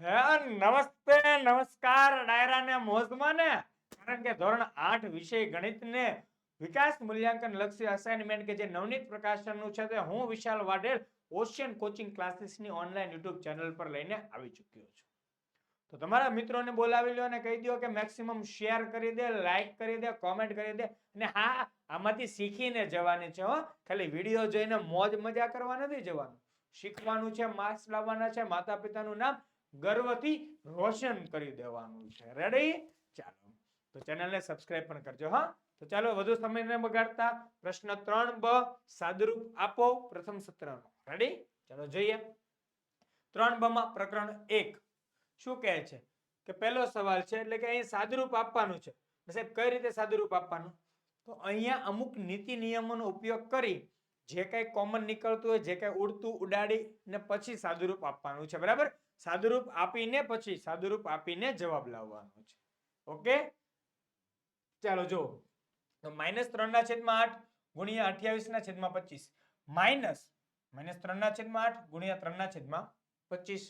હે, નમસ્તે, નમસ્કાર, ડાયરા ને મોજમાં ને. કારણ કે ધોરણ આઠ વિષય ગણિત ને વિકાસ મૂલ્યાંકન લક્ષી અસાઇનમેન્ટ કે જે નવનીત પ્રકાશનનું છે તે હું વિશાલ વાડેલ ઓશિયન કોચિંગ ક્લાસીસની ઓનલાઈન યુટ્યુબ ચેનલ પર લઈને આવી ચૂક્યો છું. તો તમારા મિત્રોને બોલાવી લો અને કહી દો કે મેક્સિમમ શેર કરી દે લાઈક કરી દે કોમેન્ટ કરી દે અને હા, આમાંથી શીખીને જવાની છે હો. ખાલી વીડિયો જોઈને મોજ મજા કરવા નથી જવાનું. શીખવાનું છે માર્ક્સ લાવવાના છે માતા પિતાનું નામ ગર્વથી રોશન કરી દેવાનું છે. રેડી ચાલો. તો ચેનલને સબસ્ક્રાઇબ પણ કરજો, હા? તો ચાલો, વધુ સમય ન બગાડતા પ્રશ્ન ત્રણ બ સાદુરૂપ આપો પ્રથમ સત્રનો. રેડી ચાલો, જોઈએ. ત્રણ બ માં પ્રકરણ એક. શું કહે છે? કે પહેલો સવાલ છે, એટલે કે અહીં સાદુરૂપ આપવાનું છે. સાહેબ, કઈ રીતે સાદુરૂપ આપવાનું? તો અહીંયા અમુક નીતિ નિયમોનો ઉપયોગ કરી જે કઈ કોમન નીકળતું હોય, જે કઈ ઉડતું, ઉડાડી ને પછી સાદુરૂપ આપવાનું છે. બરાબર? સાદુરૂપ આપીને પછી સાદુરૂપ આપીને જવાબ લાવવાનો છે. ઓકે? ચાલો જો તો માઇનસ ત્રણ ના છેદમાં આઠ ગુણ્યા અઠ્યાવીસ ના છેદમાં પચીસ. માઇનસ માઇનસ ત્રણ ના છેદમાં આઠ ગુણ્યા ત્રણ ના છેદમાં પચીસ.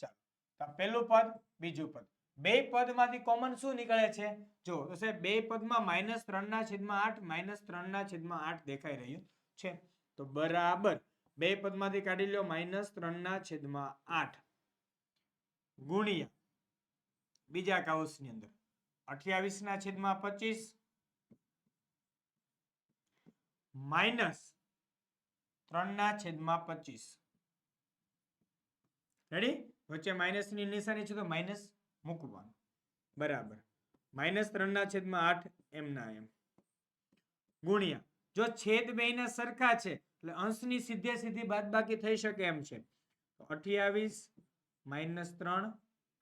ચાલો. તો પહેલું પદ, બીજું પદ. બે પદમાંથી કોમન શું નીકળે છે? જો તો સાહેબ, બે પદમાં માઇનસ ત્રણ ના છેદમાં આઠ, માઇનસ ત્રણ ના છેદમાં આઠ દેખાઈ રહ્યું છે. તો બરાબર. બે પદમાંથી કાઢી લો માઇનસ ત્રણ ના છેદમાં આઠ. ગુણ્યા. બીજા કાઉસની અંદર અઠ્યાવીસ ના છેદમાં પચીસ માઇનસ ત્રણ ના છેદમાં પચીસ. રેડી વચ્ચે માઇનસની નિશાની છે તો માઇનસ મૂકવાનું. બરાબર. માઇનસ ત્રણ ના છેદમાં આઠ એમ ના એમ. ગુણ્યા. જો છેદ બેયના સરખા છે, એટલે અંશની સીધે સીધી બાદબાકી થઈ શકે એમ છે. અઠ્યાવીસ માઇનસ ત્રણ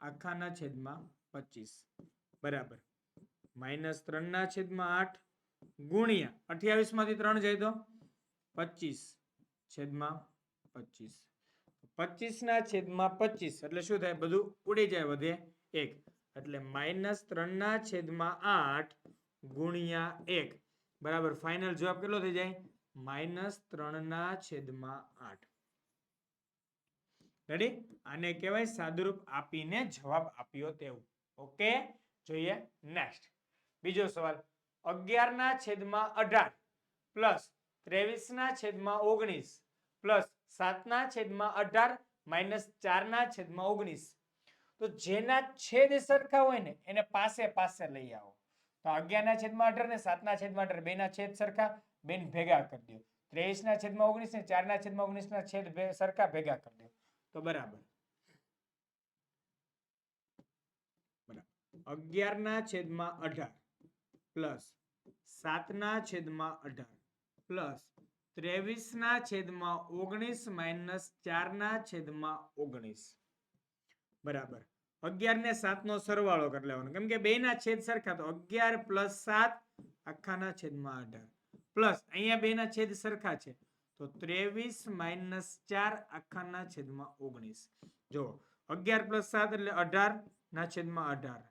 આખાના છેદમાં પચીસ. બરાબર. માઇનસ ત્રણના છેદમાં આઠ ગુણ્યા અઠ્યાવીસમાંથી ત્રણ જાય તો પચીસ છેદમાં પચીસ. પચીસ ના છેદમાં પચીસ એટલે શું થાય? બધું ઉડી જાય વધે એક. એટલે માઇનસ ત્રણ ના છેદમાં આઠ ગુણ્યા એક. બરાબર. ફાઇનલ જવાબ કેટલો થઈ જાય? માઇનસ ત્રણ ના છેદમાં આઠ. રેડી આને કહેવાય સાદુરૂપ આપીને જવાબ આપ્યો તેવું. ઓકે જોઈએ નેક્સ્ટ બીજો સવાલ. અગિયાર ના છેદમાં અઢાર પ્લસ ત્રેવીસ ના છેદમાં ઓગણીસ પ્લસ સાત ના છેદમાં અઢાર માઇનસ ચાર ના છેદમાં ઓગણીસ. તો જેના છેદ સરખા હોય ને, એને પાસે પાસે લઈ આવો. તો અગિયાર ના છેદમાં અઢાર ને સાત ના છેદમાં અઢાર બે ના છેદ સરખા, બેન ભેગા કરી દો. ત્રેવીસ ના છેદમાં ઓગણીસ ને ચાર ના છેદમાં ઓગણીસ ના છેદ સરખા ભેગા કરી દો. તો બરાબર. બરાબર. અગિયાર ના છેદમાં અઢાર પ્લસ સાત ના છેદમાં અઢાર પ્લસ ત્રેવીસ ના છેદમાં ઓગણીસ માઇનસ ચાર ના છેદમાં ઓગણીસ. બરાબર. અગિયાર ને સાત નો સરવાળો કરી લેવાનો. કેમ કે બે ના છેદ સરખા તો અગિયાર પ્લસ સાત આખાના છેદમાં અઢાર. પ્લસ અહીંયા બે ના છેદ સરખા છે. તો ત્રેવીસ માઇનસ ચાર આખાના છેદમાં ઓગણીસ. જો અગિયાર પ્લસ સાત એટલે અઢાર, ના છેદમાં અઢાર.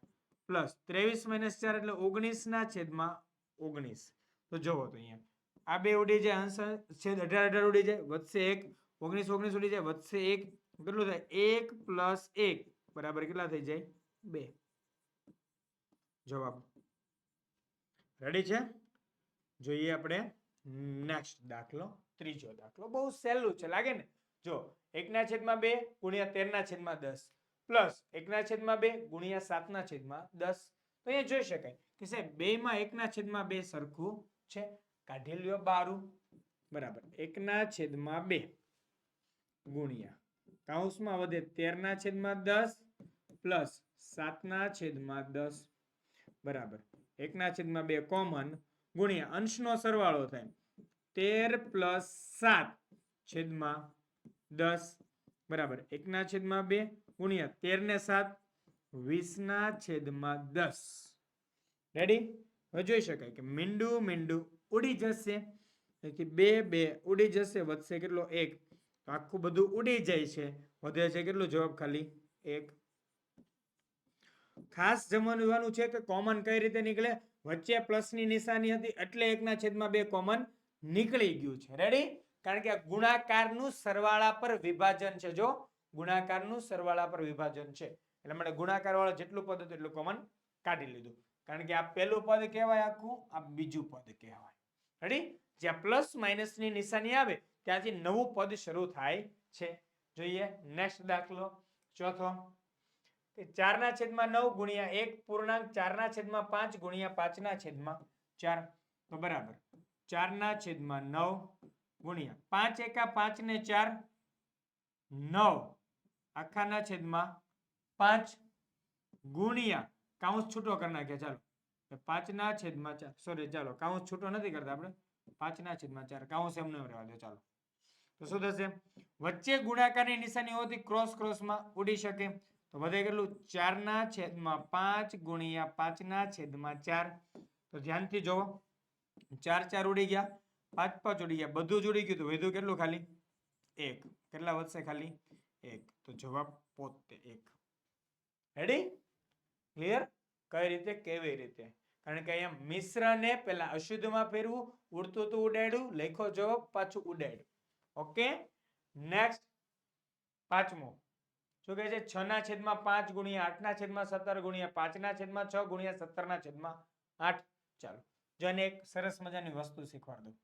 પ્લસ ત્રેવીસ માઇનસ ચાર એટલે ઓગણીસ, ના છેદમાં ઓગણીસ. તો જુઓ તો અહીંયા. આ બે ઉડી જાય, અંશ છેદ અઢાર અઢાર ઉડી જાય, વધશે એક, ઓગણીસ ઓગણીસ ઉડી જાય, વધશે એક. કેટલું થાય? એક પ્લસ એક. બરાબર કેટલા થઈ જાય? બે. જવાબ. રેડી છે? જોઈએ આપણે. નેક્સ્ટ દાખલો, ત્રીજો દાખલો. બહુ સહેલું છે, લાગે ને? જો, એકના છેદમાં બે ગુણ્યા તેરના છેદમાં દસ. પ્લસ એકના છેદમાં બે ગુણ્યા સાતના છેદમાં દસ. તો અહીંયા જોઈ શકાય કે સાહેબ બે માં એકના છેદમાં બે સરખું છે. કાઢી લ્યો બારું. બરાબર. એકના છેદમાં બે ગુણ્યા. કાઉસમાં વધે તેરના છેદમાં દસ પ્લસ સાતના છેદમાં દસ. બરાબર. એકના છેદમાં બે કોમન ગુણ્યા અંશનો સરવાળો થાય. તેર પ્લસ સાત છેદમાં દસ. બરાબર. એકના છેદમાં બે ગુણ્યા તેર ને સાત. વીસના છેદમાં દસ. રેડી હવે જોઈ શકાય કે મીંડું મીંડું ઉડી જશે. તેથી બે બે ઉડી જશે, વધશે કેટલો? એક. આખું બધું ઉડી જાય છે. વધે છે કેટલો? જવાબ ખાલી એક. ખાસ જમવાનું છે કે કોમન કઈ રીતે નીકળે? વચ્ચે પ્લસની નિશાની હતી એટલે એકના છેદમાં બે કોમન નીકળી ગયું છે. રેડી કારણ કે ગુણાકારનું સરવાળા પર વિભાજન છે. જો ગુણાકારનું સરવાળા પર વિભાજન છે, એટલે મને ગુણાકાર વાળો જેટલું પદ હતું એટલું કોમન કાઢી લીધું. કારણ કે આ પહેલું પદ કહેવાય આખું, આ બીજું પદ કહેવાય. રેડી જ્યાં પ્લસ માઇનસની નિશાની આવે, ત્યાંથી નવું પદ શરૂ થાય છે. જોઈએ નેક્સ્ટ દાખલો. ચોથો. ચારના છેદમાં નવ ગુણ્યા એક પૂર્ણાંક ચારના છેદમાં પાંચ ગુણ્યા પાંચના છેદમાં ચાર. તો બરાબર. ચારના છેદમાં નવ ગુણ્યા પાંચ એકા પાંચ ને ચાર નવ. આખાના છેદમાં પાંચ ગુણ્યા. કાઉન્સ છૂટો કરી નાખ્યા, ચાલો. તો પાંચના છેદમાં ચાર સોરી ચાલો, કાઉન્સ છૂટો નથી કરતા આપણે. પાંચના છેદમાં ચાર, કાઉન્સ એમને રહેવા દો, ચાલો. તો શું થશે? વચ્ચે ગુણાકારની નિશાની હોવાથી ક્રોસ ક્રોસમાં ઉડી શકે. તો વધે કેટલું? ચારના છેદમાં પાંચ ગુણ્યા પાંચના છેદમાં ચાર. તો ધ્યાનથી જોવો ચાર ચાર ઉડી ગયા, પાંચ પાંચ ઉડી ગયા, બધું જ ઉડી ગયું, તો વધ્યું કેટલું ખાલી? એક. કેટલા વધશે ખાલી? એક. તો જવાબ પોતે એક. રેડી ક્લિયર કઈ રીતે? કેવી રીતે? કારણ કે અહીંયા મિશ્રને પેલા અશુદ્ધમાં ફેરવું, ઉડતું તો ઉડાડ્યું, લખો જવાબ પાછું ઉડાડ્યું. ઓકે નેક્સ્ટ પાંચમો. શું કહે છે? છ ના છેદમાં પાંચ ગુણ્યા આઠ ના છેદમાં સત્તર ગુણ્યા પાંચ ના છેદમાં છ ગુણ્યા સત્તર ના છેદમાં આઠ. ચાલો. જો એને એક સરસ મજાની વસ્તુ શીખવાડ દઉં.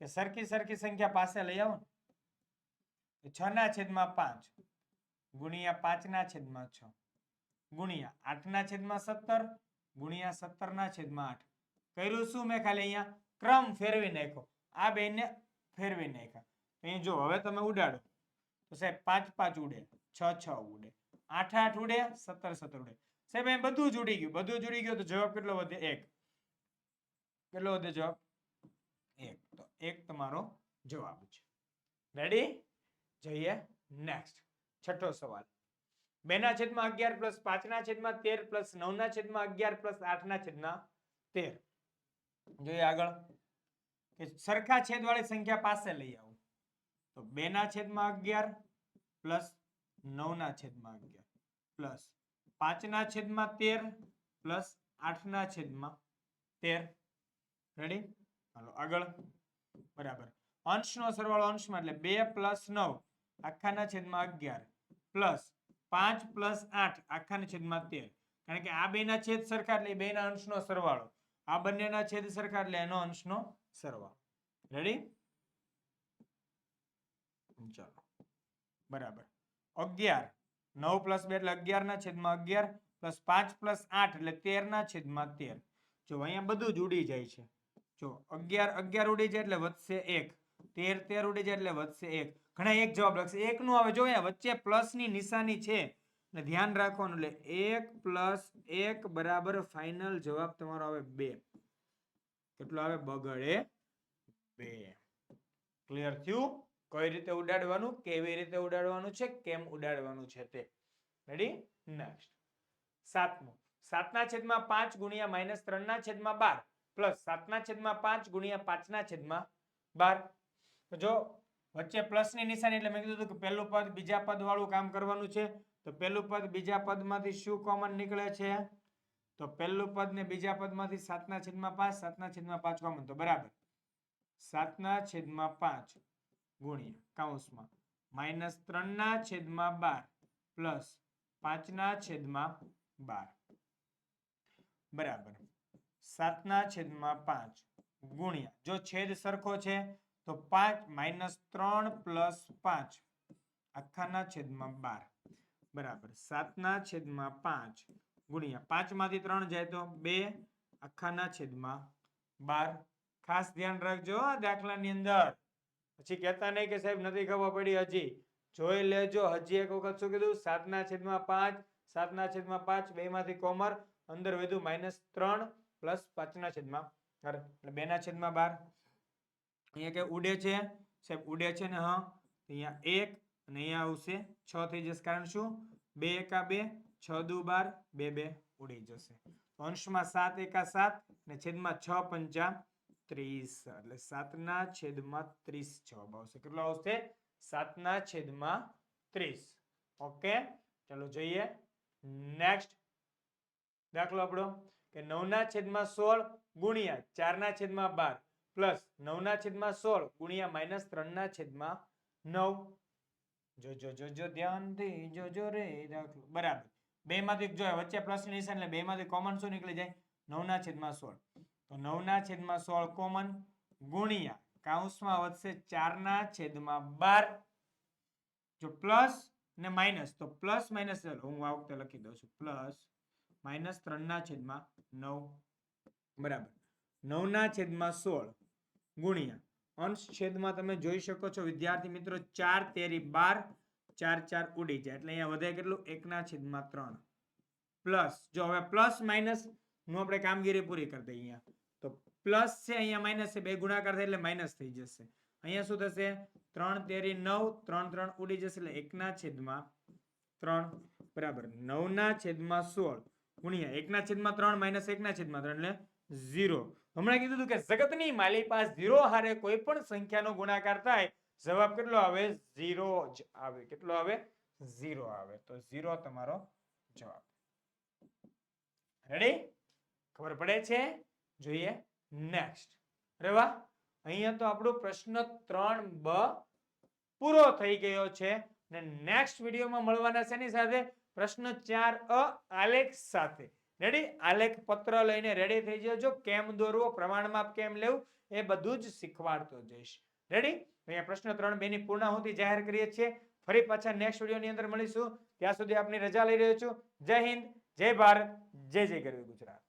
કે સરખી સરખી સંખ્યા પાસે લઈ આવો ને છ ના છેદમાં પાંચ ગુણ્યા પાંચ ના છેદમાં છ ગુણ્યા આઠ ના છેદમાં સત્તર ગુણ્યા સત્તર ના છેદમાં આઠ. કર્યું શું મેં ખાલી અહીંયા? ક્રમ ફેરવી નાખ્યો. આ બેને ફેરવી નાખ્યા. અહીં જો, હવે તમે ઉડાડો. તો સાહેબ, પાંચ પાંચ ઉડે, છ છ ઉડે, આઠ આઠ ઉડે, સત્તર સત્તર ઉડે. સાહેબ, અહીં બધું જ ઉડી ગયું. બધું જ ઉડી ગયું તો જવાબ કેટલો વધે? એક. કેટલો વધે જવાબ? એક. તો એક તમારો જવાબ છે. રેડી જઈએ. નેક્સ્ટ છઠ્ઠો સવાલ. બે ના છેદમાં અગિયાર પ્લસ પાંચ ના છેદમાં તેર પ્લસ નવ ના છેદમાં અગિયાર પ્લસ આઠ ના છેદમાં તેર. જોઈએ આગળ. કે સરખા છેદવાળી સંખ્યા પાસે લઈ આવો. તો બે ના છેદમાં અગિયાર પ્લસ નવ ના છેદમાં અગિયાર. પ્લસ પાંચ ના છેદમાં તેર પ્લસ આઠ ના છેદમાં તેર. રેડી હાલો, આગળ. બરાબર. અંશનો સરવાળો અંશમાં, એટલે બે પ્લસ નવ, આખાના છેદમાં અગિયાર. પ્લસ પાંચ પ્લસ આઠ, આખાના છેદમાં તેર. કારણ કે આ બેના છેદ સરખા, એટલે બેના અંશનો સરવાળો. આ બંનેના છેદ સરખા, એટલે એનો અંશનો સરવાળો. રેડી ચાલો. બરાબર. અગિયાર. નવ પ્લસ બે, એટલે અગિયાર ના છેદમાં અગિયાર, પ્લસ પાંચ પ્લસ આઠ, એટલે તેર ના છેદમાં તેર. જો અહીંયા બધું જ ઉડી જાય છે. જો અગિયાર અગિયાર ઉડી જાય એટલે વધશે એક. તેર તેર ઉડી જાય એટલે વધશે એક. ઘણા એક જવાબ લખશે. એક નું આવે જો વચ્ચે પ્લસની નિશાની છે. ને ધ્યાન રાખવાનું એટલે એક પ્લસ એક બરાબર ફાઇનલ જવાબ તમારો આવે બે. કેટલો આવે? બગડે બે. ક્લિયર થયું? કઈ રીતે ઉડાડવાનું? કેવી રીતે ઉડાડવાનું છે? કેમ ઉડાડવાનું છે તે? રેડી નેક્સ્ટ સાતમું. સાતના છેદમાં પાંચ ગુણ્યા માઇનસ ત્રણના છેદમાં બાર. પ્લસ સાતના છેદમાં પાંચ ગુણ્યા પાંચના છેદમાં બાર. જો વચ્ચે પ્લસની નિશાની એટલે મેં કીધું કે પહેલું પદ બીજા પદ વાળું કામ કરવાનું છે, તો પહેલું પદ બીજા પદમાંથી શું કોમન નીકળે છે? તો પહેલું પદ ને બીજા પદમાંથી સાતના છેદમાં પાંચ, સાતના છેદમાં પાંચ કોમન તો બરાબર. સાતના છેદમાં પાંચ ગુણ્યા કાઉસમાં માઇનસ ત્રણના છેદમાં બાર પ્લસ પાંચના છેદમાં બાર. બરાબર. સાતના છેદમાં પાંચ ગુણ્યા. જો છેદ સરખો છે, તો પાંચ માઇનસ ત્રણ પ્લસ પાંચ આખાના છેદમાં બાર. બરાબર. સાતના છેદમાં પાંચ ગુણ્યા. પાંચમાંથી ત્રણ જાય તો બે આખાના છેદમાં બાર. ખાસ ધ્યાન રાખજો દાખલાની અંદર. પછી કહેતા નહીં કે સાહેબ નથી ખબર પડી હજી. જોઈ લેજો. હજી એક વખત શું કીધું? સાતના છેદમાં પાંચ, સાતના છેદમાં પાંચ બે માંથી કોમર, અંદર વધુ માઇનસ ત્રણ પ્લસ પાંચના છેદમાં. બાર એટલે બે ના છેદમાં બાર. અહીંયા કે ઉડે છે. સાહેબ, ઉડે છે ને, હા. અહીંયા એક અને અહીંયા આવશે. છ થઈ જશે. કારણ શું? બે એકા બે, છ દુ બાર, બે બે ઉડી જશે. અંશમાં સાત એકા સાત ને છેદમાં છ પંચા ત્રીસ. એટલે સાતના છેદમાં ત્રીસ જવાબ આવશે. કેટલો આવશે? સાતના છેદમાં ત્રીસ. ઓકે? ચાલો જોઈએ. નેક્સ્ટ. દાખલો આપણો. કે નવના છેદમાં સોળ ગુણ્યા ચારના છેદમાં બાર પ્લસ નવના છેદમાં સોળ ગુણ્યા માઇનસ ત્રણના છેદમાં નવ. જોજો જોજો ધ્યાનથી જોજો રે, રાખલો. બરાબર. બે માંથી જોયા, વચ્ચે પ્લસ નિશાન એટલે બે માંથી કોમન શું નીકળી જાય? નવના છેદમાં સોળ. તો નવના છેદમાં સોળ કોમન ગુણ્યા કાઉન્સમાં વધશે ચારના છેદમાં બાર. જો પ્લસ ને માઇનસ, તો પ્લસ માઇનસ હું આ વખતે લખી દઉં છું, પ્લસ માઇનસ ત્રણ ના છેદમાં નવ બરાબર. નવ ના છેદમાં સોળ ગુણ્યા. અંશ છેદમાં તમે જોઈ શકો છો, વિદ્યાર્થી મિત્રો, ચાર તેરી બાર, ચાર ચાર ઉડી જાય. એટલે અહીંયા વધે કેટલું? એકના છેદમાં ત્રણ. પ્લસ, જો હવે પ્લસ માઇનસનું આપણે કામગીરી પૂરી કરી દઈએ અહીંયા. તો પ્લસ છે, અહીંયા માઇનસ છે, બે ગુણાકાર થાય એટલે માઇનસ થઈ જશે. અહીંયા શું થશે? ત્રણ તેરી નવ, ત્રણ ત્રણ ઉડી જશે એટલે એકના છેદમાં ત્રણ. બરાબર. નવના છેદમાં સોળ. ગુણ્યા એકના છેદમાં ત્રણ, માઇનસ એકના છેદમાં ત્રણ, એટલે ઝીરો. હમણાં કીધું હતું કે જગતની માલી પાસે ઝીરો હારે કોઈ પણ સંખ્યાનો ગુણાકાર થાય, જવાબ કેટલો આવે? ઝીરો જ આવે. કેટલો આવે? ઝીરો આવે. તો ઝીરો તમારો જવાબ. રેડી ખબર પડે છે? જોઈએ. નેક્સ્ટ અરે વાહ! અહીંયા તો આપણો પ્રશ્ન ત્રણ બ પૂરો થઈ ગયો છે. ને નેક્સ્ટ વિડીયોમાં મળવાના એની સાથે પ્રશ્ન ચાર અ, આલેખ સાથે. રેડી આલેખ પત્ર લઈને રેડી થઈ જજો કેમ દોરવો પ્રમાણમાં કેમ લેવું, એ બધું જ શીખવાડતો જઈશ. રેડી અહીંયા પ્રશ્ન ત્રણ બે ની પૂર્ણાહુતિ જાહેર કરીએ છીએ. ફરી પાછા નેક્સ્ટ વિડીયોની અંદર મળીશું. ત્યાં સુધી આપની રજા લઈ રહ્યો છું. જય હિન્દ, જય ભારત, જય જય ગરવી ગુજરાત.